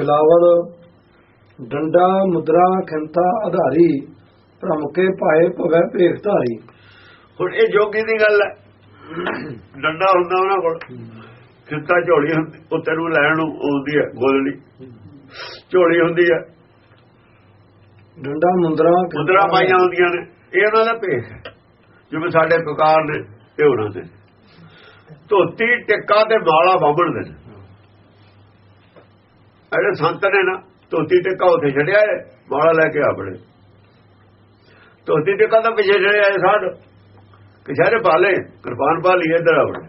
ਬਿਲਾਵਲ ਡੰਡਾ ਮੁਦਰਾ ਖੰਤਾ ਆਧਾਰੀ ਭ੍ਰਮ ਕੇ ਪਾਏ ਭਵੈ ਭੇਖ ਧਾਰੀ ਹੁਣ ਇਹ ਜੋਗੀ ਦੀ ਗੱਲ ਹੈ? ਡੰਡਾ ਹੁੰਦਾ ਉਹਨਾਂ ਕੋਲ। ਖਿੱਤਾ ਝੋਲੀ ਹੁੰਦੀ ਉਹ ਤੈਨੂੰ ਲੈਣ ਨੂੰ ਆਉਂਦੀ ਹੈ ਗੋਲੜੀ। ਝੋਲੀ ਹੁੰਦੀ ਹੈ। ਡੰਡਾ ਮੁੰਦਰਾ ਮੁੰਦਰਾ ਪਾਈਆਂ ਹੁੰਦੀਆਂ ਨੇ। ਇਹ ਉਹਨਾਂ ਦਾ ਭੇਖ ਜਿਵੇਂ ਸਾਡੇ ਪ੍ਰਕਾਰ ਨੇ ਇਹ ਉਹਨਾਂ ਦੇ। ਧੋਤੀ ਟਿੱਕਾ ਤੇ ਮਾਲਾ ਬਾਬਣ ਦੇ ਨੇ। ਜਿਹੜੇ ਸੰਤ ਨੇ ਨਾ ਧੋਤੀ ਟਿੱਕਾ ਉੱਥੇ ਛੱਡਿਆ ਹੈ ਮਾਲਾ ਲੈ ਕੇ ਆਪਣੇ। ਧੋਤੀ ਟਿੱਕਾ ਤਾਂ ਪਿੱਛੇ ਛੱਡਿਆ ਹੈ ਸਾਡ ਕਿਛਾਰੇ ਪਾਲੇ ਕਿਰਪਾਨ ਪਾ ਲਈ ਇੱਧਰ ਆਪਣੇ।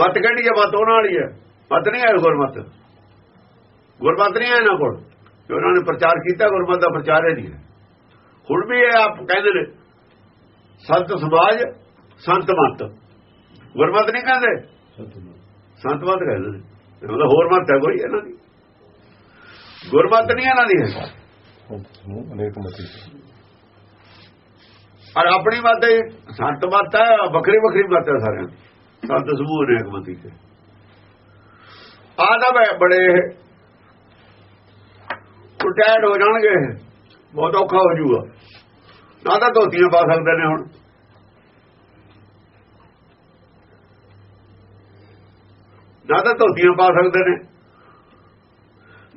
ਮਤ ਕਹਿੰਦੀ ਹੈ ਮਤ ਉਹਨਾਂ ਵਾਲੀ ਹੈ ਮਤ ਨਹੀਂ ਹੈ ਗੁਰਮਤ। ਗੁਰਮਤ ਨਹੀਂ ਹੈ ਇਹਨਾਂ ਕੋਲ। ਕਿ ਉਹਨਾਂ ਨੇ ਪ੍ਰਚਾਰ ਕੀਤਾ ਗੁਰਮਤ ਦਾ ਪ੍ਰਚਾਰ ਹੀ ਨਹੀਂ ਹੁਣ ਵੀ ਇਹ ਆਪ ਕਹਿੰਦੇ ਨੇ ਸੰਤ ਸਮਾਜ ਸੰਤ ਮਤ। ਗੁਰਮਤ ਨਹੀਂ ਕਹਿੰਦੇ। ਸੰਤ ਮਤ ਕਹਿੰਦੇ ਨੇ। ਮਤਲਬ ਹੋਰ ਮਤ ਹੈ ਕੋਈ ਇਹਨਾਂ ਦੀ। ਗੁਰਮਤ ਨਹੀਂ ਇਹਨਾਂ ਦੀ ਹੈ। ਅਨੇਕ ਮਤੀ ਔਰ ਆਪਣੀ ਮਤ ਹੈ, ਸੰਤ ਮਤ ਹੈ, ਵੱਖਰੀ ਵੱਖਰੀ ਮਤ ਹੈ ਸਾਰਿਆਂ ਦੀ। ਸੰਤ ਸਮੂਹ ਅਨੇਕ ਮਤੀ ਤੇ ਆਦਾ ਬੜੇ ਉਟੈਡ ਹੋ ਜਾਣਗੇ। ਬਹੁਤ ਔਖਾ ਹੋ ਜਾਊਗਾ। ਨਾ ਤਾਂ ਧੋਤੀਆਂ ਪਾ ਸਕਦੇ ਨੇ ਹੁਣ। ਨਾ ਤਾਂ ਧੋਤੀਆਂ ਪਾ ਸਕਦੇ ਨੇ।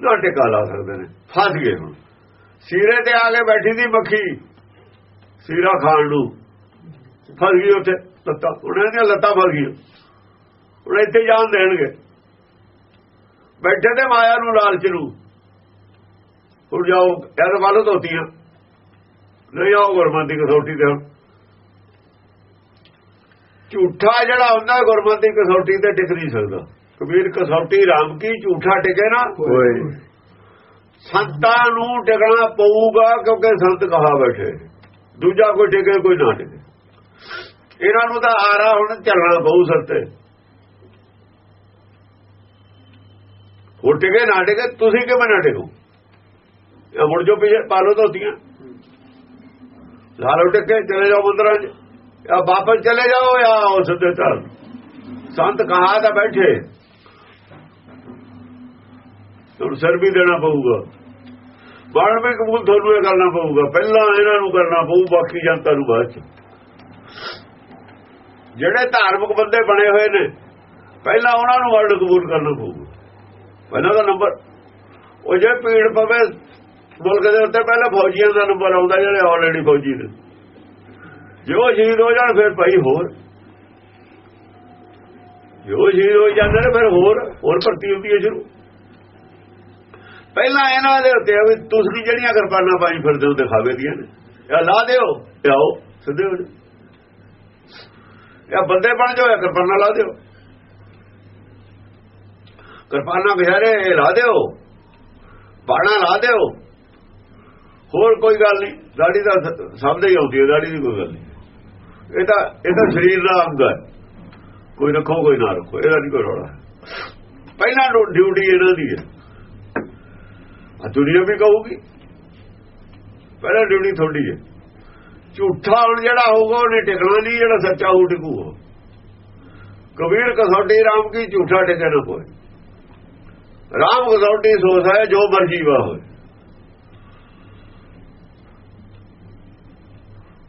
ਨਾ ਟਿਕਾ ਲਾ ਸਕਦੇ ਨੇ। ਫਸ ਗਏ ਹੁਣ। ਸੀਰੇ ਤੇ ਆ ਕੇ ਬੈਠੀ ਦੀ ਮੱਖੀ। ਸੀਰਾ ਖਾਣ ਨੂੰ। ਫਸ ਗਈ ਉੱਥੇ, ਲੱਤਾਂ। ਉਹਨਾਂ ਦੀਆਂ ਲੱਤਾਂ ਫਸ ਗਈਆਂ। ਹੁਣ ਇੱਥੇ ਜਾਣ ਦੇਣਗੇ। ਬੈਠੇ ਤੇ ਮਾਇਆ ਨੂੰ ਲਾਲਚ ਨੂੰ। ਹੁਣ ਜਾਓ ਯਾਰ ਵਾਲੋ ਧੋਤੀਆਂ। ਨਹੀਂ ਆਓ ਗੁਰਮਤਿ ਕਸੌਟੀ ਤੇ ਹੁਣ। ਝੂਠਾ ਜਿਹੜਾ ਹੁੰਦਾ, ਗੁਰਮਤਿ ਕਸੌਟੀ ਤੇ ਟਿਕ ਨਹੀਂ ਸਕਦਾ। ਕਬੀਰ ਕਸੌਟੀ ਰਾਮ ਕੀ ਝੂਠਾ ਟਿਕੇ ਨਾ? ਹੋਏ ਸੰਤਾਂ ਨੂੰ ਟਿਕਣਾ ਪਊਗਾ ਕਿਉਂਕਿ ਸੰਤ ਕਹਾ ਬੈਠੇ। ਦੂਜਾ ਕੋਈ ਟਿਕੇ ਕੋਈ ਨਾ ਟਿਕੇ। ਇਹਨਾਂ ਨੂੰ ਤਾਂ ਆਰਾ ਹੁਣ ਚੱਲਣਾ ਪਊ ਸੱਤੇ ਹੋਰ ਟਿਕੇ ਨਾ ਟਿਕੇ ਤੁਸੀਂ ਕਿਵੇਂ ਨਾ ਟਿਕੋ? ਇਹ ਮੁੜ ਜੋ ਪਿਛੇ ਪਾਲੋ ਧੋਤੀਆਂ। ਲਾਲੋ ਟਿਕੇ ਚਲੇ ਜਾਓ ਮੰਦਰਾਂ 'ਚ। ਜਾਂ ਵਾਪਸ ਚਲੇ ਜਾਓ ਜਾਂ ਉਹ ਸਿੱਧੇ ਚੱਲ ਸੰਤ ਕਹਾ ਤਾਂ ਬੈਠੇ। ਤੁਹਾਨੂੰ ਸਿਰ ਵੀ ਦੇਣਾ ਪਊਗਾ। ਬਾਣ ਵੀ ਕਬੂਲ ਤੁਹਾਨੂੰ ਇਹ ਕਰਨਾ ਪਊਗਾ। ਪਹਿਲਾਂ ਇਹਨਾਂ ਨੂੰ ਕਰਨਾ ਪਊ, ਬਾਕੀ ਜਨਤਾ ਨੂੰ ਬਾਅਦ ਚ। ਜਿਹੜੇ ਧਾਰਮਿਕ ਬੰਦੇ ਬਣੇ ਹੋਏ ਨੇ, ਪਹਿਲਾਂ ਉਹਨਾਂ ਨੂੰ ਵਰਡ ਕਬੂਲ ਕਰਨਾ ਪਊਗਾ ਪਹਿਲਾਂ ਦਾ ਨੰਬਰ। ਉਹ ਜੇ ਪੀੜ ਪਵੇ, ਮੁਲਕ ਦੇ ਉੱਤੇ ਪਹਿਲਾਂ ਫੌਜੀਆਂ ਦਾ ਨੰਬਰ ਆਉਂਦਾ, ਜਿਹੜੇ ਆਲਰੇਡੀ ਫੌਜੀ ਨੇ। ਜੇ ਉਹ ਸ਼ਹੀਦ ਹੋ ਜਾਣ, ਫਿਰ ਭਾਈ ਹੋਰ। ਜੇ ਉਹ ਸ਼ਹੀਦ ਹੋ ਜਾਂਦੇ ਨੇ, ਫਿਰ ਹੋਰ ਹੋਰ ਭਰਤੀ ਹੁੰਦੀ ਹੈ ਸ਼ੁਰੂ। ਪਹਿਲਾਂ ਇਹਨਾਂ ਦੇ ਉੱਤੇ ਆ ਵੀ ਤੁਸੀਂ ਜਿਹੜੀਆਂ ਕਿਰਪਾਨਾਂ ਪਾਈ ਫਿਰਦੇ ਹੋ ਦਿਖਾਵੇ ਦੀਆਂ ਨੇ। ਇਹ ਲਾ ਦਿਓ ਤੇ ਆਓ, ਸਿੱਧੇ ਹੋ ਜਾਓ। ਇਹ ਬੰਦੇ ਬਣ ਜਾਓ, ਇਹ ਕਿਰਪਾਨਾਂ ਲਾ ਦਿਓ। ਕਿਰਪਾਨਾਂ ਬਿਹਾਰੇ ਲਾ ਦਿਓ। ਬਾਣਾ ਲਾ ਦਿਓ। ਹੋਰ ਕੋਈ ਗੱਲ ਨਹੀਂ, ਦਾੜੀ ਦਾ ਸਭ ਦੇ ਹੀ ਆਉਂਦੀ ਹੈ, ਦਾੜੀ ਦੀ ਕੋਈ ਗੱਲ ਨਹੀਂ। ਇਹ ਤਾਂ ਇਹ ਤਾਂ ਸਰੀਰ ਦਾ ਅੰਗ ਹੈ। ਕੋਈ ਰੱਖੋ, ਕੋਈ ਨਾ ਰੱਖੋ, ਇਹਦਾ ਨਹੀਂ ਕੋਈ ਰੌਲਾ। ਪਹਿਲਾਂ ਡਿਊਟੀ ਇਹਨਾਂ ਦੀ ਹੈ। ਦੁਨੀਆ ਵੀ ਕਹੂਗੀ। ਪਹਿਲਾਂ ਡਿਊਟੀ ਥੋੜੀ ਹੈ। ਝੂਠਾ ਹੁਣ ਜਿਹੜਾ ਹੋਊਗਾ, ਉਹਨੇ ਟਿਕਣਾ ਨਹੀਂ, ਜਿਹੜਾ ਸੱਚਾ ਉਹ ਟਿਕੂਗਾ। ਕਬੀਰ ਕਸੌਟੀ ਰਾਮ ਕੀ ਝੂਠਾ ਟਿਕੇ ਨਾ ਕੋਈ। ਰਾਮ ਕਸੌਟੀ ਸੋਚ ਹੈ, ਜੋ ਮਰਜ਼ੀ ਵਾ ਹੋਏ।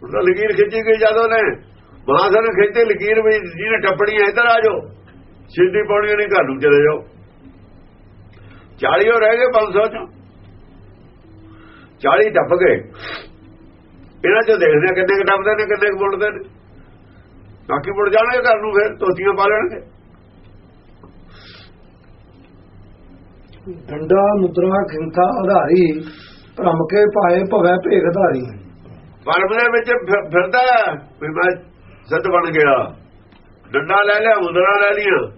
ਉਹਨਾਂ ਲਕੀਰ ਖਿੱਚੀ ਗਈ ਜਦੋਂ ਨੇ ਮਹਾਸਨ ਖਿੱਚੇ, ਲਕੀਰ ਵੀ ਜਿਹਨੇ ਟੱਪਣੀ ਇੱਧਰ ਆ ਜਾਓ। ਸਿੱਧੀ ਪੌੜੀਆਂ ਨਹੀਂ, ਘਰ ਨੂੰ ਚਲੇ ਜਾਓ। 40 ਹੋ ਰਹਿ ਗਏ 500 ਚੋਂ। 40 ਟੱਪ ਗਏ। ਇਹਨਾਂ ਚੋਂ ਦੇਖਦੇ ਆ ਕਿੰਨੇ ਕੁ ਟੱਪਦੇ ਨੇ ਕਿੰਨੇ ਕੁ ਮੁੜਦੇ ਨੇ। ਬਾਕੀ ਮੁੜ ਜਾਣਗੇ ਘਰ ਨੂੰ ਫਿਰ ਤੋਤੀਆਂ ਪਾ ਲੈਣਗੇ। ਡੰਡਾ ਮੁਦਰਾ ਖੰਤਾ ਆਧਾਰੀ ਭ੍ਰਮ ਕੇ ਪਾਏ ਭਵੈ ਭੇਖ ਧਾਰੀ। ਪਰਮ ਦੇ ਵਿੱਚ ਫਿਰ- ਫਿਰਦਾ ਵੀ ਮੈਂ ਸਿੱਧ ਬਣ ਗਿਆ। ਡੰਡਾ ਲੈ ਲਿਆ ਮੁੰਦਰਾ ਲੈ ਲਿਆ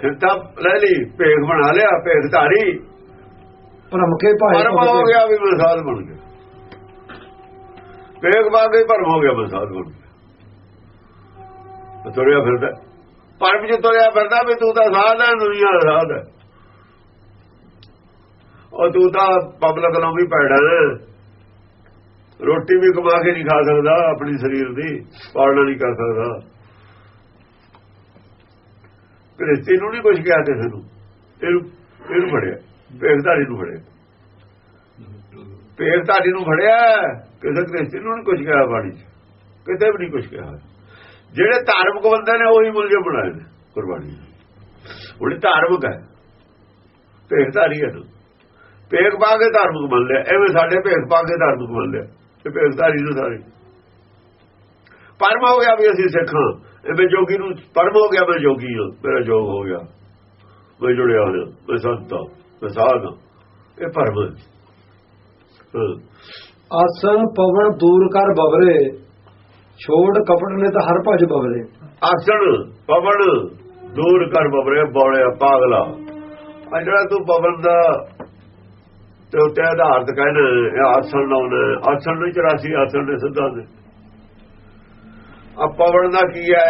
ਖਿੱਤਾ ਲੈ ਲਈ ਭੇਖ ਬਣਾ ਲਿਆ ਭੇਖ ਧਾਰੀ। ਭ੍ਰਮ ਕੇ ਪਰਮ ਭਵੈ ਹੋ ਗਿਆ ਵੀ ਮੈਂ ਸਾਧ ਬਣ ਗਿਆ ਭੇਖ ਬਾਗ ਪਰਮ ਹੋ ਗਿਆ ਮੈਂ ਸਾਧ ਬਣ ਗਿਆ ਤੁਰਿਆ ਫਿਰਦਾ। ਪਰਮ ਚ ਤੁਰਿਆ ਫਿਰਦਾ ਵੀ ਤੂੰ ਤਾਂ ਸਾਧ ਹੈ ਦੁਨੀਆ ਦਾ ਸਾਧ ਹੈ। ਉਹ ਤੂੰ ਤਾਂ ਪਬਲਿਕ ਨੂੰ ਵੀ ਪੈੜਾ। ਰੋਟੀ ਵੀ ਕਮਾ ਕੇ ਨਹੀਂ ਖਾ ਸਕਦਾ ਆਪਣੀ ਸਰੀਰ ਦੀ ਪਾਲਣਾ ਨਹੀਂ ਕਰ ਸਕਦਾ। ਕ੍ਰਿਸਤੀ ਨੂੰ ਨਹੀਂ ਕੁਝ ਕਿਹਾ ਕਿਸੇ ਨੂੰ। ਇਹਨੂੰ ਇਹਨੂੰ ਫੜਿਆ। ਭੇਖਧਾਰੀ ਨੂੰ ਫੜਿਆ। ਭੇਖਧਾਰੀ ਨੂੰ ਫੜਿਆ, ਕਿਸੇ ਕ੍ਰਿਸਤੀ ਨੂੰ ਨਹੀਂ ਕੁਝ ਕਿਹਾ ਬਾਣੀ 'ਚ। ਕਿਤੇ ਵੀ ਨਹੀਂ ਕੁਝ ਕਿਹਾ। ਜਿਹੜੇ ਧਾਰਮਿਕ ਬੰਦੇ ਨੇ, ਉਹੀ ਮੁਲਜ਼ਮ ਬਣਾਏ ਨੇ ਕੁਰਬਾਨੀ ਉਹਨੇ ਧਾਰਮਿਕ ਹੈ। ਭੇਖਧਾਰੀ ਹੈ ਭੇਖ ਪਾ ਕੇ ਧਾਰਮਿਕ ਮੰਨ ਲਿਆ। ਐਵੇਂ ਸਾਡੇ ਭੇਖ ਪਾ ਕੇ ਧਾਰਮਿਕ ਮੰਨ ਲਿਆ। ਇਹ ਭੇਖਧਾਰੀ ਨੂੰ ਸਾਰੇ। ਪਰਮ ਹੋ ਗਿਆ ਵੀ ਅਸੀਂ ਸਿੱਖਾਂ ਐਵੇਂ ਜੋਗੀ ਨੂੰ, ਪਰਮ ਹੋ ਗਿਆ ਮੈਂ ਜੋਗੀ ਹਾਂ। ਮੇਰਾ ਜੋਗ ਹੋ ਗਿਆ। ਮੈਂ ਜੁੜਿਆ ਹੋਇਆ। ਮੈਂ ਸੰਤਾਂ ਹਾਂ ਇਹ ਹਾਂ। ਆਸਨ ਪਵਨ ਦੂਰ ਕਰ ਬਵਰੇ ਛੋੜ ਕਪੜ ਨੇ ਤਾਂ ਹਰ ਭਜ ਬਵਰੇ ਆਸਣ ਪਵਨ ਦੂਰ ਕਰ ਬਬਰੇ ਬੋਲਿਆ ਪਾਗਲਾ ਆ ਜਿਹੜਾ ਤੂੰ ਪਵਨ ਦਾ ਤੇ ਉੱਤੇ ਆਧਾਰਤ ਕਹਿੰਦਾ ਇਹ ਆਸਣ ਲਾਉਣਾ ਆਸਣ ਨੂੰ 84 ਆਸਣ ਨੇ ਸਿੱਧਾ ਦੇ ਆ ਪਵਨ ਦਾ ਕੀ ਹੈ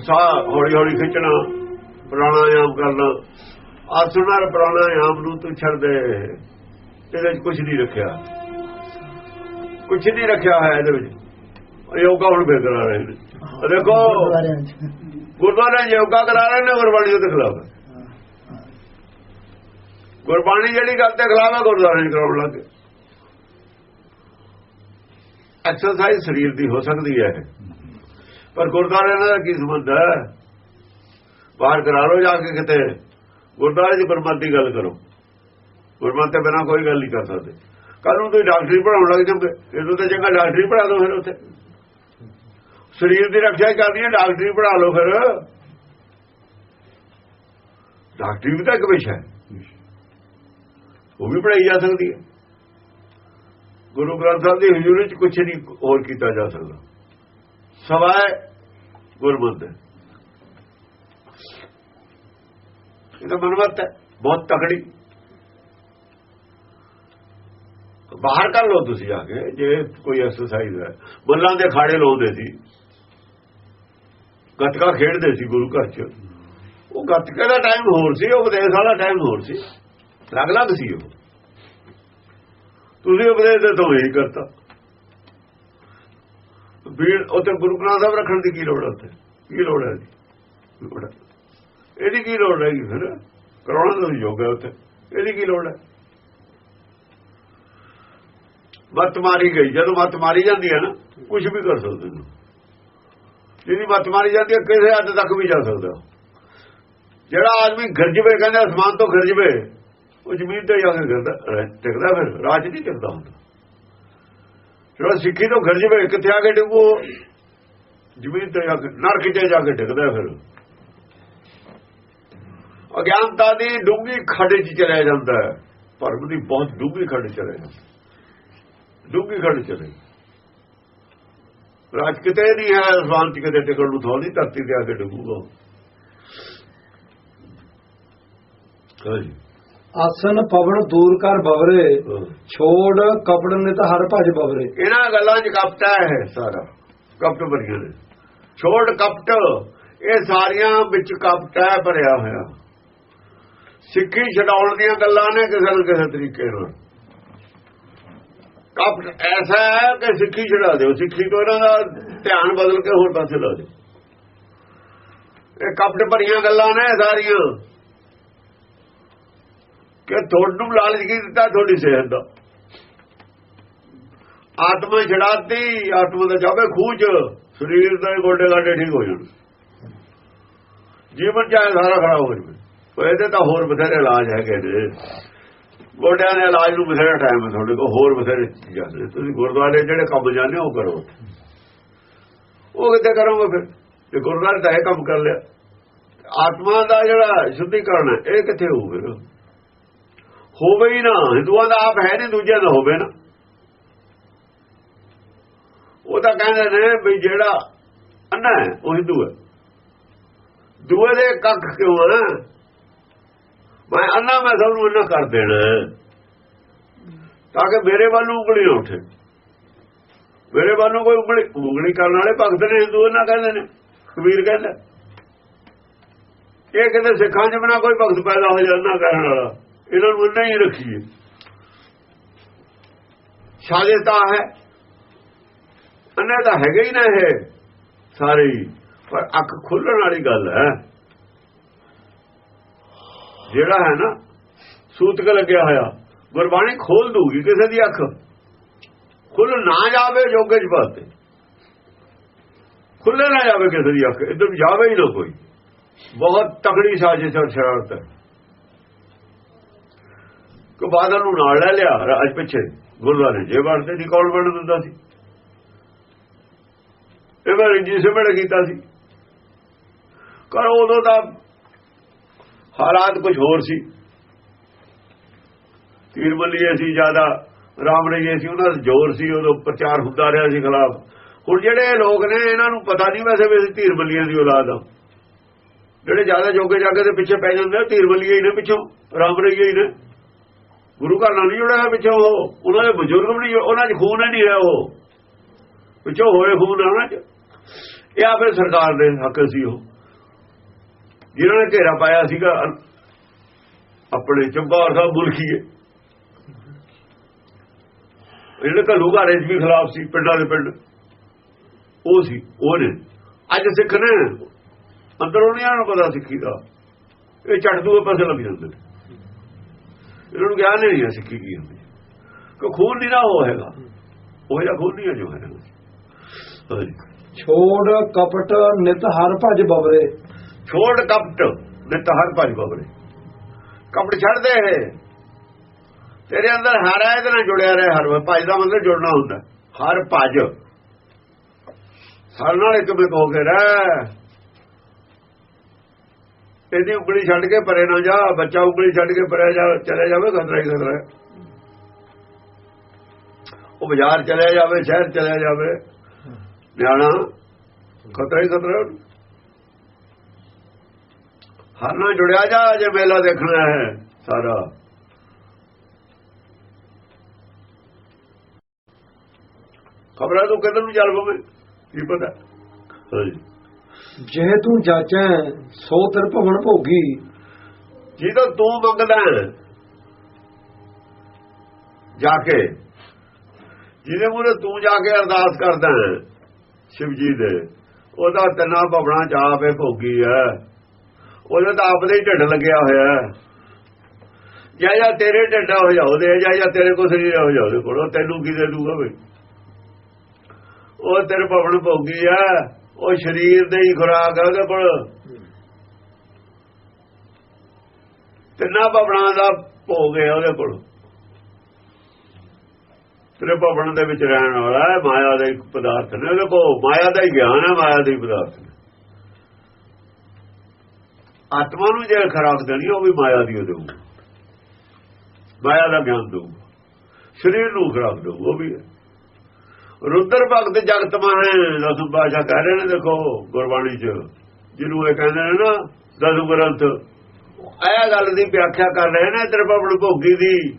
ਸਾਹ ਹੌਲੀ ਹੌਲੀ ਖਿੱਚਣਾ ਪ੍ਰਾਣਾਯਾਮ ਕਰਨਾ ਆਸਣ ਨਾਲ ਪ੍ਰਾਣਾਯਾਮ ਨੂੰ ਤੂੰ ਛੱਡ ਦੇ। ਇਹਦੇ ਵਿੱਚ ਕੁਝ ਨਹੀਂ ਰੱਖਿਆ। ਕੁਝ ਨਹੀਂ ਰੱਖਿਆ ਹੈ ਇਹਦੇ ਵਿੱਚ। ਯੋਗਾ ਹੁਣ ਫੇਰ ਕਰਾ ਰਹੇ ਨੇ। ਦੇਖੋ ਗੁਰਦੁਆਰੇ ਯੋਗਾ ਕਰਾ ਰਹੇ ਨੇ ਗੁਰਬਾਣੀ ਦੇ ਖਿਲਾਫ। ਗੁਰਬਾਣੀ ਜਿਹੜੀ ਗੱਲ ਤੇ ਖਿਲਾਫ ਹੈ ਗੁਰਦੁਆਰੇ ਕਰਾਉਣ ਲੱਗੇ ਐਕਸਰਸਾਈਜ਼ ਸਰੀਰ ਦੀ ਹੋ ਸਕਦੀ ਹੈ। ਪਰ ਗੁਰਦੁਆਰੇ ਨਾਲ ਕੀ ਸੰਬੰਧ ਹੈ? ਬਾਹਰ ਕਰਾ ਲਓ ਜਾ ਕੇ ਕਿਤੇ। ਗੁਰਦੁਆਰੇ ਦੀ ਗੁਰਮਤਿ ਦੀ ਗੱਲ ਕਰੋ। ਗੁਰਮਤਿ ਤੋਂ ਬਿਨਾਂ ਕੋਈ ਗੱਲ ਨਹੀਂ ਕਰ ਸਕਦੇ। ਕੱਲ ਨੂੰ ਤੁਸੀਂ ਡਾਕਟਰੀ ਪੜਾਉਣ ਲੱਗ ਜਾਂਦੇ ਇਹਨੂੰ ਤਾਂ ਚੰਗਾ ਡਾਕਟਰੀ ਪੜਾ ਦਿਓ ਫਿਰ ਉੱਥੇ। ਸਰੀਰ ਦੀ ਰੱਖਿਆ ਕਰਨੀ ਹੈ, ਡਾਕਟਰੀ ਪੜਾ ਲਓ ਫਿਰ। ਡਾਕਟਰੀ ਵੀ ਤਾਂ ਇੱਕ ਵਿਸ਼ਾ ਹੈ। ਉਹ ਵੀ ਪੜਾਈ ਜਾ ਸਕਦੀ ਹੈ। ਗੁਰੂ ਗ੍ਰੰਥ ਸਾਹਿਬ ਦੀ ਹਜ਼ੂਰੀ ਚ ਕੁਝ ਨਹੀਂ ਹੋਰ ਕੀਤਾ ਜਾ ਸਕਦਾ। ਸਵਾਏ ਗੁਰਮਤਿ ਹੈ ਇਹ ਤਾਂ ਮਨਮਤ ਹੈ। ਬਹੁਤ ਤਕੜੀ। ਬਾਹਰ ਕਰ ਲਓ ਤੁਸੀਂ ਆ ਕੇ, ਜੇ ਕੋਈ ਐਕਸਰਸਾਈਜ਼ ਹੈ। ਮੁੱਲਾਂ ਦੇ ਖਾੜੇ ਲਾਉਂਦੇ ਸੀ। ਗੱਤਕਾ ਖੇਡਦੇ ਸੀ ਗੁਰੂ ਘਰ 'ਚ। ਉਹ ਗੱਤਕੇ ਦਾ ਟਾਈਮ ਹੋਰ ਸੀ, ਉਹ ਉਪਦੇਸ਼ ਵਾਲਾ ਟਾਈਮ ਹੋਰ ਸੀ। ਅਲੱਗ-ਅਲੱਗ ਸੀ ਉਹ। ਤੁਸੀਂ ਉਪਦੇਸ਼ ਦੇ ਤੋਂ ਹੀ ਕਰਤਾ। ਵੀਰ ਉੱਥੇ ਗੁਰੂ ਗ੍ਰੰਥ ਸਾਹਿਬ ਰੱਖਣ ਦੀ ਕੀ ਲੋੜ ਹੈ ਉੱਥੇ? ਕੀ ਲੋੜ ਹੈ ਜੀ ਲੋੜ ਹੈ। ਇਹਦੀ ਕੀ ਲੋੜ ਹੈਗੀ ਫਿਰ? ਕਰਾਉਣਾ ਤਾਂ ਯੋਗ ਹੈ ਉੱਥੇ। ਇਹਦੀ ਕੀ ਲੋੜ ਹੈ? ਮੱਤ ਮਾਰੀ ਗਈ, ਜਦੋਂ ਮੱਤ ਮਾਰੀ ਜਾਂਦੀ ਹੈ ਨਾ ਕੁਝ ਵੀ ਕਰ ਸਕਦੇ ਨੇ। ਜਿਹਦੀ ਮੱਤ ਮਾਰੀ ਜਾਂਦੀ ਹੈ, ਕਿਸੇ ਹੱਦ ਤੱਕ ਵੀ ਜਾ ਸਕਦਾ। ਜਿਹੜਾ ਆਦਮੀ ਗਰਜਵੇ, ਕਹਿੰਦਾ ਅਸਮਾਨ ਤੋਂ ਗਰਜਵੇ, ਉਹ ਜ਼ਮੀਨ ਤੇ ਜਾ ਕੇ ਗਿਰਦਾ, ਰਹਿ- ਟਿਕਦਾ ਫਿਰ ਰਾਜ ਨਹੀਂ ਟਿਕਦਾ ਹੁੰਦਾ। ਜਿਹੜਾ ਸਿੱਖੀ ਤੋਂ ਗਰਜਵੇ, ਕਿੱਥੇ ਆ ਕੇ ਡਿੱਗੂ ਜ਼ਮੀਨ ਤੇ ਜਾ ਕੇ, ਨਰਕ 'ਚ ਜਾ ਕੇ ਟਿਕਦਾ ਫਿਰ। ਅਗਿਆਨਤਾ ਦੀ ਡੂੰਗੀ ਖੱਡ 'ਚ ਚਲਿਆ ਜਾਂਦਾ ਹੈ। ਭਰਮ ਦੀ ਬਹੁਤ ਡੂੰਗੀ ਖੱਡ 'ਚ ਚਲਿਆ ਜਾਂਦਾ ਡੂੰਗੀ ਖੱਡ ਚਲੇ। ਰਾਜ ਕਿਤੇ ਨਹੀਂ ਹੈ ਅਸਮਾਨ 'ਚ ਕਿਤੇ ਟਿਕਣ ਨੂੰ ਥੋੜੀ ਧਰਤੀ ਤੇ ਆ ਕੇ ਡੁੱਬੂਗਾ ਹਾਂਜੀ ਆਸਨ ਪਵਨ ਦੂਰ ਕਰ ਬਵਰੇ। ਛੋੜ ਕਪੜ ਨੇ ਤਾਂ ਹਰ ਭਜ ਬਵਰੇ। ਇਹਨਾਂ ਗੱਲਾਂ 'ਚ ਕਪਟਾ ਹੈ ਸਾਰਾ। ਕਪਟ ਭਰੀਆਂ ਨੇ। ਛੋੜ ਕਪਟ ਇਹ ਸਾਰੀਆਂ ਵਿੱਚ ਕਪਟਾ ਹੈ ਭਰਿਆ ਹੋਇਆ। ਸਿੱਖੀ ਛਡਾਉਣ ਦੀਆਂ ਗੱਲਾਂ ਨੇ ਕਿਸੇ ਨਾ ਕਿਸੇ ਤਰੀਕੇ ਨਾਲ। ਕਪਟ ਐਸਾ ਹੈ ਕਿ ਸਿੱਖੀ ਛਡਾ ਦਿਓ। ਸਿੱਖੀ ਤੋਂ ਇਹਨਾਂ ਦਾ ਧਿਆਨ ਬਦਲ ਕੇ ਹੋਰ ਪਾਸੇ ਲਾ ਦਿਓ। ਇਹ ਕਪਟ ਭਰੀਆਂ ਗੱਲਾਂ ਨੇ ਸਾਰੀਆਂ। ਕਿ ਤੁਹਾਨੂੰ ਲਾਲਚ ਕੀ ਦਿੱਤਾ ਤੁਹਾਡੀ ਸਿਹਤ ਦਾ। ਆਤਮਾ ਛਡਾਤੀ, ਆਤਮਾ ਦਾ ਜਾਵੇ ਖੂਚ ਸਰੀਰ ਦਾ ਗੋਡੇ ਗਾਡੇ ਠੀਕ ਹੋ ਜਾਣ। ਜੀਵਨ ਚਾਹੇ ਸਾਰਾ ਖੜਾ ਹੋ ਜਾਵੇ। ਉਹ ਇਹਦੇ ਤਾਂ ਹੋਰ ਬਥੇਰੇ ਇਲਾਜ ਹੈਗੇ ਨੇ। ਗੋਡਿਆਂ ਦੇ ਇਲਾਜ ਨੂੰ ਬਥੇਰਾ ਟਾਈਮ ਹੈ ਤੁਹਾਡੇ ਕੋਲ, ਹੋਰ ਬਥੇਰੇ ਜਾਂਦੇ ਤੁਸੀਂ ਗੁਰਦੁਆਰੇ ਜਿਹੜੇ ਕੰਮ ਜਾਂਦੇ ਹੋ, ਉਹ ਕਰੋ। ਉਹ ਕਿੱਥੇ ਕਰੋਗੇ ਫਿਰ? ਜੇ ਗੁਰਦੁਆਰੇ ਦਾ ਇਹ ਕੰਮ ਕਰ ਲਿਆ। ਆਤਮਾ ਦਾ ਜਿਹੜਾ ਸ਼ੁੱਧੀਕਰਨ ਹੈ, ਇਹ ਕਿੱਥੇ ਹੋਊ ਫਿਰ? ਹੋਵੇ ਹੀ ਨਾ। ਹਿੰਦੂਆਂ ਦਾ ਆਪ ਹੈ ਨਹੀਂ ਦੂਜਿਆਂ ਦਾ ਹੋਵੇ ਨਾ। ਉਹ ਤਾਂ ਕਹਿੰਦੇ ਨੇ ਵੀ ਜਿਹੜਾ ਅੰਨਾ ਹੈ, ਉਹ ਹਿੰਦੂ ਹੈ। ਦੂਏ ਦੇ ਕੱਖ ਕਿਉਂ ਹੈ ਮੈਂ ਅੰਨਾ ਮੈਂ ਸਭ ਨੂੰ ਅੰਨਾ ਕਰ ਦੇਣਾ ਤਾਂ ਕਿ ਮੇਰੇ ਵੱਲ ਨੂੰ ਉਂਗਲੀ ਨਾ ਉੱਠੇ। ਮੇਰੇ ਵੱਲ ਨੂੰ ਕੋਈ ਉਂਗਲੀ ਉਂਗਲੀ ਕਰਨ ਵਾਲੇ ਭਗਤ ਨੇ ਹਿੰਦੂ ਇਹਨਾਂ ਕਹਿੰਦੇ ਨੇ, ਕਬੀਰ ਕਹਿੰਦਾ। ਇਹ ਕਹਿੰਦੇ ਸਿੱਖਾਂ 'ਚ ਬਣਾ ਕੋਈ ਭਗਤ ਪੈਦਾ ਹੋ ਜਾਂਦਾ ਕਰਨ ਵਾਲਾ। ਇਹਨਾਂ ਨੂੰ ਇੰਨਾ ਹੀ ਰੱਖੀਏ। ਸਾਜਤਾ ਹੈ। ਅੰਨੇ ਤਾਂ ਹੈਗੇ ਹੀ ਨਾ ਇਹ ਸਾਰੇ। ਹੀ ਪਰ ਅੱਖ ਖੁੱਲਣ ਵਾਲੀ ਗੱਲ ਹੈ। ਜਿਹੜਾ ਹੈ ਨਾ, ਸੂਤਕ ਲੱਗਿਆ ਹੋਇਆ, ਗੁਰਬਾਣੀ ਖੋਲ ਦੂਗੀ ਕਿਸੇ ਦੀ ਅੱਖ। ਖੁੱਲ ਨਾ ਜਾਵੇ ਜੋਗੇ ਚ ਖੁੱਲੇ ਨਾ ਜਾਵੇ ਕਿਸੇ ਦੀ ਅੱਖ, ਇਧਰ ਜਾਵੇ ਹੀ ਨਾ ਕੋਈ। ਬਹੁਤ ਤਕੜੀ ਸਾਜ਼ਿਸ਼ ਔਰ ਸ਼ਰਾਰਤ ਹੈ। ਕੋ ਬਾਦਲ ਨੂੰ ਨਾਲ ਲੈ ਲਿਆ, ਰਾਜ ਪਿੱਛੇ। ਗੁਰਦੁਆਰੇ ਜੇ ਵੜਦੇ ਨਹੀਂ ਕੌਣ ਵੜ ਦਿੰਦਾ ਸੀ? ਇਹ ਵਾਰ ਜੀ ਸਿਮੜ ਕੀਤਾ ਸੀ। ਕਰ ਉਦੋਂ ਤਾਂ ਹਾਲਾਤ ਕੁਝ ਹੋਰ ਸੀ। ਤੀਰ ਬੱਲੀਏ ਸੀ ਜ਼ਿਆਦਾ ਰਾਮ ਰਹੀਏ ਸੀ ਉਹਨਾਂ ਦਾ ਜ਼ੋਰ ਸੀ ਉਦੋਂ ਪ੍ਰਚਾਰ ਹੁੰਦਾ ਰਿਹਾ ਸੀ ਖਿਲਾਫ। ਹੁਣ ਜਿਹੜੇ ਲੋਕ ਨੇ ਇਹਨਾਂ ਨੂੰ ਪਤਾ ਨਹੀਂ ਵੈਸੇ ਵੀ ਅਸੀਂ ਧੀਰ ਮੱਲੀਆਂ ਦੀ ਔਲਾਦ ਆ ਜਿਹੜੇ ਜ਼ਿਆਦਾ ਜੋਗੇ ਜਾਗੇ ਦੇ ਪਿੱਛੇ ਪੈ ਜਾਂਦੇ ਆ, ਧੀਰ ਮੱਲੀਏ ਹੀ ਨੇ ਪਿੱਛੋਂ ਰਾਮ ਰਹੀਏ ਹੀ ਨੇ। ਗੁਰੂ ਘਰ ਨਾਲ ਨਹੀਂ ਜੁੜਿਆ ਪਿੱਛੋਂ ਉਹ ਉਹਨਾਂ ਦੇ ਬਜ਼ੁਰਗ ਵੀ ਨਹੀਂ ਉਹਨਾਂ 'ਚ ਖੂਨ ਹੀ ਨਹੀਂ ਰਿਹਾ ਉਹ। ਪਿੱਛੋਂ ਹੋਏ ਖੂਨ ਉਹਨਾਂ 'ਚ। ਇਹ ਆ ਫਿਰ ਸਰਕਾਰ ਦੇ ਹੱਕ ਸੀ ਉਹ। ਜਿਨ੍ਹਾਂ ਨੇ ਘੇਰਾ ਪਾਇਆ ਸੀਗਾ ਆਪਣੇ ਚੰਬਾਰ ਸਾਹਿਬ ਮੁਲਕੀਏ। ਜਿਹੜੇ ਘੱਲੂ ਘਾਰੇ ਵੀ ਖਿਲਾਫ ਸੀ, ਪਿੰਡਾਂ ਦੇ ਪਿੰਡ। ਉਹ ਸੀ, ਉਹ ਨੇ। ਅੱਜ ਸਿੱਖ ਨੇ। ਅੰਦਰੋਂ ਨਹੀਂ ਆਣ ਪਤਾ ਸਿੱਖੀ ਦਾ। ਇਹ ਛੱਡ ਦੂਏ ਪਾਸੇ ਲੱਗ ਜਾਂਦੇ ਇਹਨਾਂ ਨੂੰ ਗਿਆਨ ਨਹੀਂ ਹੈ ਸਿੱਖੀ ਕੀ ਹੁੰਦੀ। ਕਿ ਖੂਨ ਨਹੀਂ ਨਾ ਉਹ ਹੈਗਾ। ਉਹ ਜਿਹਾ ਖੂਨ ਨਹੀਂ ਹੈ ਜੋ ਹੈ ਛੋੜ ਕਪਟ ਨਿਤ ਹਰ ਭਜ ਬਬਰੇ ਛੋੜ ਕਪਟ ਨਿਤ ਹਰ ਭਜ ਬਵਰੇ ਕਪਟ ਛੱਡ ਦੇ ਤੇਰੇ ਅੰਦਰ ਹਰ ਹੈ ਇਹਦੇ ਨਾਲ ਜੁੜਿਆ ਰਹੇ, ਹਰ ਭਜ ਦਾ ਮਤਲਬ ਜੁੜਨਾ ਹੁੰਦਾ। ਹਰ ਭਜ। ਹਰ ਨਾਲ ਇੱਕ ਮਿਕ ਹੋ ਕੇ ਰਹਿ। ਇਹਦੀ ਉਗਲੀ ਛੱਡ ਕੇ ਪਰੇ ਨਾ ਜਾ, ਬੱਚਾ ਉਂਗਲੀ ਛੱਡ ਕੇ ਪਰੇ ਜਾ ਚਲੇ ਜਾਵੇ, ਖਤਰਾ ਹੀ ਖਤਰਾ ਹੈ। ਉਹ ਬਾਜ਼ਾਰ ਚਲੇ ਜਾਵੇ, ਸ਼ਹਿਰ ਚਲੇ ਜਾਵੇ। ਨਿਆਣਾ, ਖਤਰਾ ਹੀ ਖਤਰਾ ਹੈ। ਹਰ ਨਾਲ ਜੁੜਿਆ ਜਾ ਜੇ ਮੇਲਾ ਦੇਖਣਾ ਹੈ ਸਾਰਾ। ਖਬਰਾਂ ਤੋਂ ਕਿੱਧਰ ਨੂੰ ਚੱਲ ਪਵੇ? ਕੀ ਪਤਾ? ਜੇ ਤੂੰ ਜਾਚੈ ਸੋ ਤੇਰ ਭਵਨ ਭੋਗੀ। ਜਦੋਂ ਤੂੰ ਮੰਗਦਾ ਹੈ, ਜਾ ਕੇ। ਜਿਹਦੇ ਮੂਰੇ ਤੂੰ ਜਾ ਕੇ ਅਰਦਾਸ ਕਰਦਾ ਹੈ, ਸ਼ਿਵ ਜੀ ਦੇ ਉਹਦਾ ਤਨਾ ਭਵਨਾ ਚਾਪੇ ਭੋਗੀ ਹੈ। ਉਹਦੇ ਤਾਂ ਆਪਦੇ ਹੀ ਢਿੱਡ ਲੱਗਿਆ ਹੋਇਆ ਜਾਂ ਜਾਂ ਤੇਰੇ ਢਿੱਡਾ ਹੋ ਜਾਉਦੇ ਜਾਂ ਜਾਂ ਤੇਰੇ ਕੋ ਸਰੀਰ ਹੋ ਜਾਉਦੇ ਕੋਲ, ਉਹ ਤੈਨੂੰ ਕੀ ਦੇ ਦੂਗਾ ਬਈ? ਉਹ ਤੇਰੇ ਭਵਨ ਭੋਗੀ ਹੈ ਉਹ ਸਰੀਰ ਦੇ ਹੀ ਖੁਰਾਕ ਹੈ ਉਹਦੇ ਕੋਲ। ਤਿੰਨਾਂ ਭਵਨਾਂ ਦਾ ਭੋਗ ਹੈ ਉਹਦੇ ਕੋਲ। ਤੇਰੇ ਭਵਨ ਦੇ ਵਿੱਚ ਰਹਿਣ ਵਾਲਾ ਮਾਇਆ ਦਾ ਇੱਕ ਪਦਾਰਥ ਨੇ ਉਹਦੇ ਕੋਲ। ਮਾਇਆ ਦਾ ਹੀ ਗਿਆਨ ਹੈ, ਮਾਇਆ ਦਾ ਹੀ ਪਦਾਰਥ ਨੇ। ਆਤਮਾ ਨੂੰ ਜੇ ਖਰਾਬ ਦੇਣੀ, ਉਹ ਵੀ ਮਾਇਆ ਦੀ ਦੇਊ। ਮਾਇਆ ਦਾ ਗਿਆਨ ਦੇਊ। ਸਰੀਰ ਨੂੰ ਖਰਾਬ ਦੇਊ, ਉਹ ਵੀ। ਹੈ ਰੁਦਰ ਭਗਤ ਜਗਤ ਮਾਹੇ ਦਸੂ ਬਾਸ਼ਾ ਕਹਿ ਰਹੇ ਨੇ, ਦੇਖੋ, ਗੁਰਬਾਣੀ ਚ, ਜਿਹਨੂੰ ਇਹ ਕਹਿੰਦੇ ਨੇ ਨਾ ਦਸੂ ਗ੍ਰੰਥ। ਆਇਆ ਗੱਲ ਦੀ ਵਿਆਖਿਆ ਕਰ ਰਹੇ ਨੇ ਤੇਰੇ ਭੋਗੀ ਦੀ।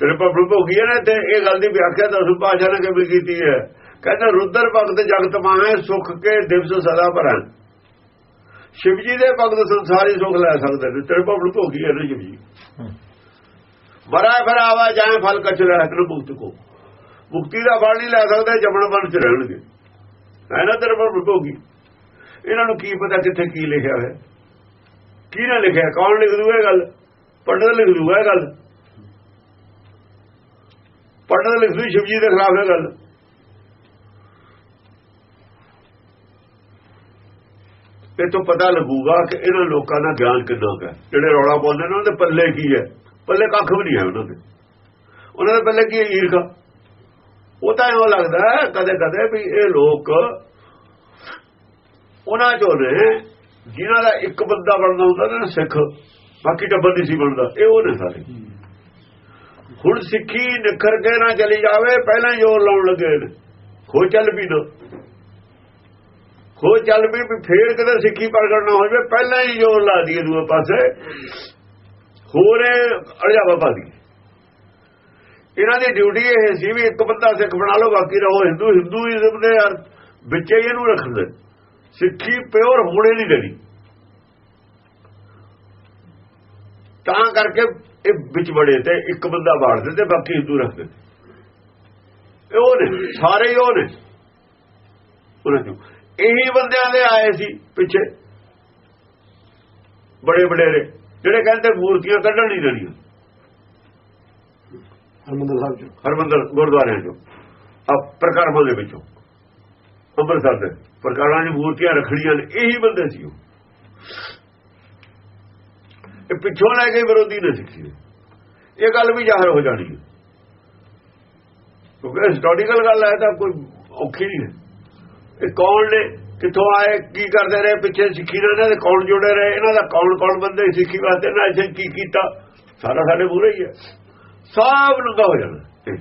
ਤੇਰੇ ਭੋਗੀ ਹੈ ਨਾ ਤੇ ਇਹ ਗੱਲ ਦੀ ਵਿਆਖਿਆ ਦਸੂ ਬਾਸ਼ਾ ਨੇ ਕਿਵੇਂ ਕੀਤੀ ਹੈ? ਕਹਿੰਦਾ ਰੁਦਰ ਭਗਤ ਜਗਤ ਮਾਹੇ, ਸੁਖ ਕੇ ਦਿਵਸ ਸਦਾ ਭਰਨ ਸ਼ਿਵ ਜੀ ਦੇ ਭਗਤ ਸੰਸਾਰੀ ਸੁਖ ਲੈ ਸਕਦੇ ਨੇ ਤੇਰੇ ਪਵਨ ਭੋਗੀ ਹੈ ਸ਼ਿਵ ਜੀ ਬਰਾ ਫਿਰ ਆਵਾ ਜਾਏ ਫਲ ਕਚ ਰਹਿਤ ਨੂੰ ਮੁਕਤ ਕੋ। ਮੁਕਤੀ ਦਾ ਫਲ ਨਹੀਂ ਲੈ ਸਕਦੇ ਜਮਣ ਬਣ ਚ ਰਹਿਣਗੇ। ਹੈ ਨਾ ਤੇਰੇ ਪਰ ਭੋਗੀ? ਇਹਨਾਂ ਨੂੰ ਕੀ ਪਤਾ ਕਿੱਥੇ ਕੀ ਲਿਖਿਆ ਹੋਇਆ? ਕੀ ਨਾ ਲਿਖਿਆ? ਕੌਣ ਲਿਖ ਦੂਗਾ ਇਹ ਗੱਲ? ਪੰਡਤ ਲਿਖ ਦੂਗਾ ਇਹ ਗੱਲ? ਪੰਡਤ ਲਿਖ ਦੂ ਸ਼ਿਵ ਜੀ ਦੇ ਖਿਲਾਫ ਇਹ ਗੱਲ? ਇਹ ਤੋਂ ਪਤਾ ਲੱਗੂਗਾ ਕਿ ਇਹਨਾਂ ਲੋਕਾਂ ਦਾ ਗਿਆਨ ਕਿੰਨਾ ਕੁ ਹੈ ਜਿਹੜੇ ਰੌਲਾ ਪਾਉਂਦੇ ਨੇ, ਉਹਨਾਂ ਦੇ ਪੱਲੇ ਕੀ ਹੈ? ਪੱਲੇ ਕੱਖ ਵੀ ਨਹੀਂ ਹੈ ਉਹਨਾਂ ਦੇ। ਉਹਨਾਂ ਦੇ ਪੱਲੇ ਕੀ ਹੈ ਈਰਖਾ? ਉਹ ਤਾਂ ਇਹੋ ਲੱਗਦਾ ਕਦੇ ਕਦੇ ਵੀ ਇਹ ਲੋਕ ਉਹਨਾਂ ਚੋਂ ਨੇ, ਜਿਨ੍ਹਾਂ ਦਾ ਇੱਕ ਬੰਦਾ ਬਣਦਾ ਹੁੰਦਾ ਨਾ, ਸਿੱਖ, ਬਾਕੀ ਟੱਬਰ ਨਹੀਂ ਸੀ ਬਣਦਾ, ਇਹ ਉਹ ਨੇ ਸਾਰੇ। ਹੁਣ ਸਿੱਖੀ ਨਿਖਰ ਕੇ ਨਾ ਚਲੀ ਜਾਵੇ, ਪਹਿਲਾਂ ਹੀ ਜ਼ੋਰ ਲਾਉਣ ਲੱਗੇ ਨੇ। ਖੋ ਚੱਲ ਵੀ ਨਾ। ਖੋ ਚੱਲ ਵੀ ਫੇਰ ਕਦੇ ਸਿੱਖੀ ਪ੍ਰਗਟ ਨਾ ਹੋ ਜਾਵੇ ਪਹਿਲਾਂ ਹੀ ਜ਼ੋਰ ਲਾ ਦਈਏ ਦੂਏ ਪਾਸੇ। ਹੋਰ ਅੜਜਾਵਾ ਪਾ ਦੀ ਇਹਨਾਂ ਦੀ ਡਿਊਟੀ ਇਹ ਸੀ ਵੀ ਇੱਕ ਬੰਦਾ ਸਿੱਖ ਬਣਾ ਲਓ, ਬਾਕੀ ਰਹੋ ਹਿੰਦੂ ਹਿੰਦੂਇਜ਼ਮ ਦੇ ਵਿੱਚ ਹੀ ਇਹਨੂੰ ਰੱਖਦੇ ਸਿੱਖੀ ਪਿਓਰ ਹੋਣੇ ਨਹੀਂ ਦੇਣੀ। ਤਾਂ ਕਰਕੇ ਇਹ ਵਿੱਚ ਬੜੇ ਤੇ ਇੱਕ ਬੰਦਾ ਬਾੜਦੇ ਤੇ ਬਾਕੀ ਹਿੰਦੂ ਰੱਖਦੇ ਇਹ ਉਹ ਨੇ, ਸਾਰੇ ਹੀ ਉਹ ਨੇ। ਉਹਨਾਂ ਚੋਂ। ਇਹੀ ਬੰਦਿਆਂ ਦੇ ਆਏ ਸੀ ਪਿੱਛੇ। ਬੜੇ ਬੜੇ ਜਿਹੜੇ ਕਹਿੰਦੇ ਮੂਰਤੀਆਂ ਕੱਢਣ ਨਹੀਂ ਦੇਣੀਆਂ। ਹਰਮੰਦਰ ਸਾਹਿਬ ਚ। ਹਰਮੰਦਰ ਗੁਰਦੁਆਰਿਆਂ ਚੋਂ। ਆ ਪ੍ਰਕਰਮਾਂ ਦੇ ਵਿੱਚੋਂ। ਅੰਮ੍ਰਿਤਸਰ ਦੇ। ਪ੍ਰਕਾਰਾਂ ਦੀ ਮੂਰਤੀਆਂ ਰੱਖਣੀਆਂ ਨੇ। ਇਹੀ ਬੰਦੇ ਸੀ ਉਹ। ਇਹ ਪਿੱਛੋਂ ਲੈ ਕੇ ਵਿਰੋਧੀ ਨੇ ਸਿੱਖੀ ਇਹ ਗੱਲ ਵੀ ਜ਼ਾਹਰ ਹੋ ਜਾਣੀ ਹੈ। ਕਿਉਂਕਿ ਹਿਸਟੋਰੀਕਲ ਗੱਲ ਹੈ ਤਾਂ ਕੋਈ ਔਖੀ ਨਹੀਂ ਹੈ। ਇਹ ਕੌਣ ਨੇ, ਕਿੱਥੋਂ ਆਏ, ਕੀ ਕਰਦੇ ਰਹੇ, ਪਿੱਛੇ ਸਿੱਖੀ ਨਾਲ ਇਹਨਾਂ ਦੇ ਕੌਣ ਜੁੜੇ ਰਹੇ, ਇਹਨਾਂ ਦਾ ਕੌਣ ਕੌਣ ਬੰਦੇ ਸਿੱਖੀ ਵਾਸਤੇ ਨਾ ਇੱਥੇ ਕੀ ਕੀਤਾ, ਸਾਰਾ ਸਾਡੇ ਮੂਹਰੇ ਹੀ ਹੈ ਸਭ ਨੰਗਾ ਹੋ ਜਾਣਾ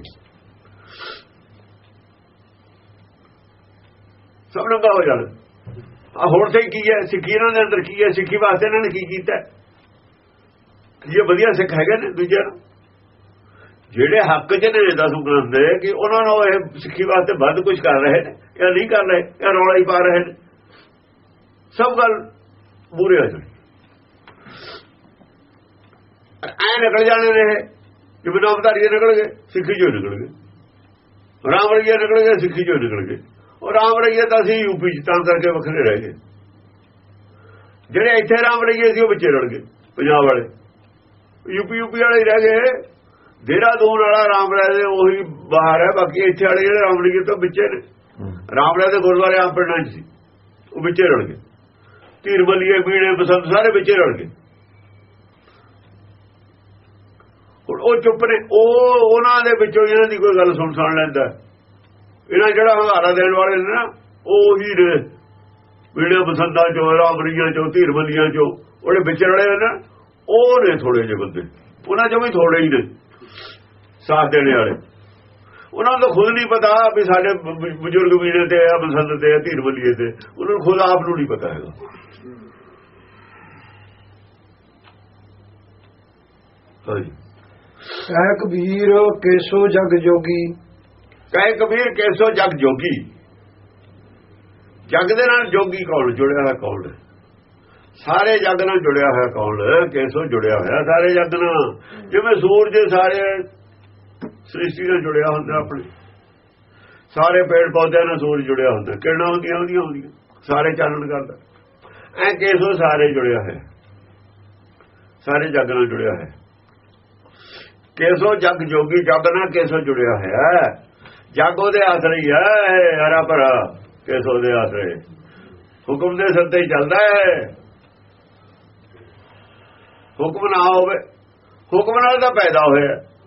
ਸਭ ਨੰਗਾ ਹੋ ਜਾਣਾ ਆ ਹੋਰ ਤੇ ਕੀ ਹੈ? ਸਿੱਖੀ ਇਹਨਾਂ ਦੇ ਅੰਦਰ ਕੀ ਹੈ? ਸਿੱਖੀ ਵਾਸਤੇ ਇਹਨਾਂ ਨੇ ਕੀ ਕੀਤਾ? ਇਹ ਵਧੀਆ ਸਿੱਖ ਹੈਗੇ ਨੇ ਦੂਜਿਆਂ ਨੂੰ? ਜਿਹੜੇ ਹੱਕ 'ਚ ਨੇ ਦਸ ਹੁੰਦੇ ਕਿ ਉਹਨਾਂ ਨੂੰ ਇਹ ਸਿੱਖੀ ਵਾਸਤੇ ਵੱਧ ਕੁਝ ਕਰ ਰਹੇ ਨੇ। ਜਾਂ ਨਹੀਂ ਕਰ ਰਹੇ ਜਾਂ ਰੌਲਾ ਹੀ ਪਾ ਰਹੇ ਨੇ। ਸਭ ਗੱਲ ਬੁਰੇ ਹੋ ਜਾਣੀ। ਐ ਨਿਕਲ ਜਾਣੇ ਨੇ ਇਹ, ਜਿਵੇਂ ਨਾਮਧਾਰੀ ਨਿਕਲ ਗਏ, ਸਿੱਖੀ ਚੋਂ ਨਿਕਲ ਗਏ। ਰਾਮ ਰਈਏ ਨਿਕਲ ਗਏ, ਸਿੱਖੀ ਚੋਂ ਨਿਕਲ ਗਏ। ਉਹ ਰਾਮ ਰਈਏ ਤਾਂ ਅਸੀਂ ਯੂਪੀ ਚ, ਤਾਂ ਕਰਕੇ ਵੱਖਰੇ ਰਹਿ ਗਏ। ਜਿਹੜੇ ਇੱਥੇ ਰਾਮ ਰਈਏ ਸੀ, ਉਹ ਵਿੱਚੇ ਰਲ ਗਏ, ਪੰਜਾਬ ਵਾਲੇ। ਯੂਪੀ ਯੂਪੀ ਵਾਲੇ ਰਹਿ ਗਏ। ਦੇਹਰਾਦੂਨ ਵਾਲਾ ਰਾਮ ਰਾਏ ਦੇ ਉਹੀ ਬਾਹਰ ਹੈ, ਬਾਕੀ ਇੱਥੇ ਵਾਲੇ ਜਿਹੜੇ ਰਾਮ ਰਈਏ ਤੋਂ ਵਿੱਚੇ ਨੇ। ਰਾਮ ਦੇ ਗੁਰਦੁਆਰੇ ਆਪ ਪਿੰਡਾਂ 'ਚ ਸੀ। ਉਹ ਵਿੱਚੇ ਰਲ ਗਏ। ਧੀਰ ਬਲੀਏ ਬੀੜੇ ਬਸੰਤ ਸਾਰੇ ਵਿੱਚੇ ਰਲ ਗਏ। ਹੁਣ ਉਹ ਚੁੱਪ ਨੇ। ਉਹ ਉਹਨਾਂ ਦੇ ਵਿੱਚੋਂ ਇਹਨਾਂ ਦੀ ਕੋਈ ਗੱਲ ਸੁਣ ਸੁਣ ਲੈਂਦਾ। ਇਹਨਾਂ ਜਿਹੜਾ ਹੰਗਾਰਾ ਦੇਣ ਵਾਲੇ ਨੇ ਨਾ, ਉਹ ਹੀ ਨੇ। ਬੀੜੇ ਬਸੰਤਾਂ ਚੋਂ, ਰਾਮਰੀਆਂ ਚੋਂ ਧੀਰ ਬਲੀਆਂ ਚੋਂ, ਉਹਦੇ ਵਿੱਚ ਰਲੇ ਹੋਏ ਨੇ। ਉਹ ਨੇ ਥੋੜੇ ਜਿਹੇ ਬੰਦੇ। ਉਹਨਾਂ ਚੋਂ ਵੀ ਥੋੜੇ ਹੀ ਨੇ। ਸਾਥ ਦੇਣੇ ਵਾਲੇ। ਉਹਨਾਂ ਨੂੰ ਖੁਦ ਨਹੀਂ ਪਤਾ ਵੀ ਸਾਡੇ ਬਜ਼ੁਰਗ ਵੀਰੇ ਤੇ ਆ ਬਸੰਤ ਤੇ ਆ ਧੀਰ ਬਲੀਏ ਤੇ। ਉਹਨਾਂ ਨੂੰ ਖੁਦ ਆਪ ਨੂੰ ਨਹੀਂ ਪਤਾ ਹੈਗਾ। ਕਹਿ ਕਬੀਰ ਕੇਸੋ ਜਗ ਜੋਗੀ। ਕਹੇ ਕਬੀਰ ਕੈਸੋ ਜਗ ਜੋਗੀ। ਜਗ ਦੇ ਨਾਲ ਜੋਗੀ ਕੌਣ? ਜੁੜਿਆ ਹੋਇਆ ਕੌਣ? ਸਾਰੇ ਜਗ ਨਾਲ ਜੁੜਿਆ ਹੋਇਆ ਕੌਣ? ਕੈਸੋ ਜੁੜਿਆ ਹੋਇਆ ਸਾਰੇ ਜਗ ਨਾਲ। ਜਿਵੇਂ ਸੂਰਜ ਸਾਰੇ ਸ੍ਰਿਸ਼ਟੀ ਨਾਲ ਜੁੜਿਆ ਹੁੰਦਾ ਆਪਣੇ। ਸਾਰੇ ਪੇੜ ਪੌਦਿਆਂ ਨਾਲ ਸੂਰਜ ਜੁੜਿਆ ਹੁੰਦਾ। ਕਿਰਨਾਂ ਹੁੰਦੀਆਂ ਹੁੰਦੀਆਂ ਹੁੰਦੀਆਂ। ਸਾਰੇ ਚਾਨਣ ਕਰਦਾ। ਐ ਕੇਸੋ ਸਾਰੇ ਜੁੜਿਆ ਹੈ। ਸਾਰੇ ਜਗ ਨਾਲ ਜੁੜਿਆ ਹੈ। ਕੇਸੋ ਜਗ ਜੋਗੀ, ਜਗ ਨਾਲ ਕੇਸੋ ਜੁੜਿਆ ਹੋਇਆ ਹੈ। ਜਗ ਉਹਦੇ ਆਸਰੇ ਹੀ ਹੈ, ਹਰਾ ਭਰਾ ਕੇਸੋ ਦੇ ਆਸਰੇ। ਹੁਕਮ ਦੇ ਸੱਤੇ ਚੱਲਦਾ ਹੈ। ਹੁਕਮ ਨਾ ਹੋਵੇ। ਹੁਕਮ ਨਾਲ ਤਾਂ ਪੈਦਾ ਹੋਇਆ।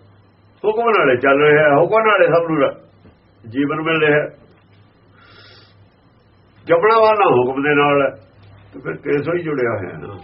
ਹੁਕਮ ਨਾਲੇ ਚੱਲ ਰਿਹਾ ਹੈ? ਹੁਕਮ ਨਾਲੇ ਸਭ ਨੂੰ ਜੀਵਨ ਮਿਲ ਰਿਹਾ ਹੈ? ਜਪਣਾ ਵਾਲਾ ਹੁਕਮ ਦੇ ਨਾਲ ਹੈ ਤੇ ਫਿਰ ਕੈਸੋ ਹੀ ਜੁੜਿਆ ਹੋਇਆ ਨਾ।